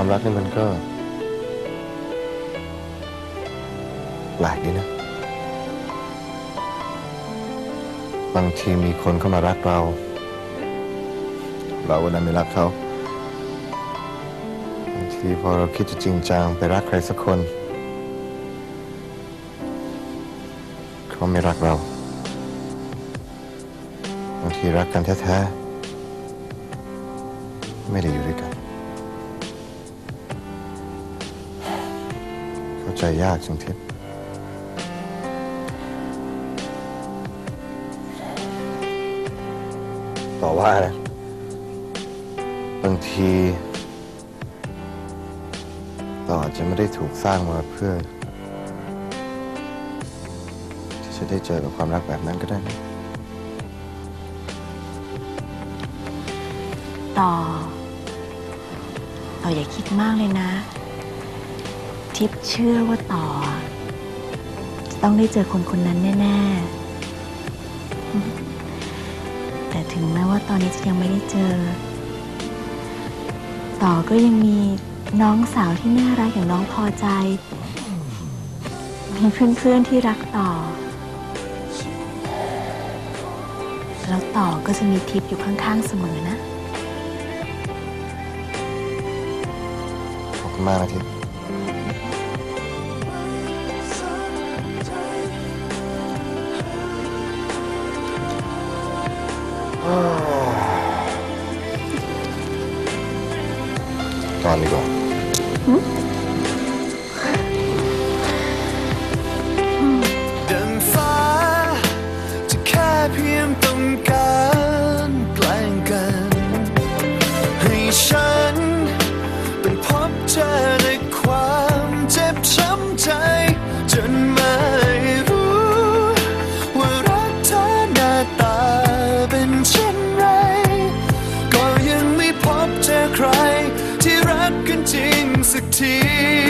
ความรักนี่มันก็แปลกดีนะ บางทีมีคนเข้ามารักเรา เราก็ดันไม่รักเขา บางทีพอเราคิดจะจริงจังไปรักใครสักคน เขาไม่รักเรา บางทีรักกันแท้ๆ ไม่ได้อยู่ด้วยกัน ใจยากจังทิพย์ต่อว่านะ บางทีต่ออาจจะไม่ได้ถูกสร้างมาเพื่อ ที่จะได้เจอกับความรักแบบนั้นก็ได้นะต่อ ต่ออย่าคิดมากเลยนะ ทิพย์เชื่อว่าต่อจะต้องได้เจอคนคนนั้นแน่ๆ แต่ถึงแม้ว่าตอนนี้จะยังไม่ได้เจอ ต่อก็ยังมีน้องสาวที่น่ารักอย่างน้องพอใจ มีเพื่อนๆที่รักต่อ แล้วต่อก็จะมีทิพย์อยู่ข้างๆเสมอนะ ขอบคุณมากนะทิพย์ ก่อนดีกว่าดังฟ้าจะแค่เพียงต้องการแกล้งกัน ให้ฉันเป็นพบเจอในความเจ็บช้ำใจจนไม่รู้ว่ารักเธอหน้าตาเป็นเช่น toxicity.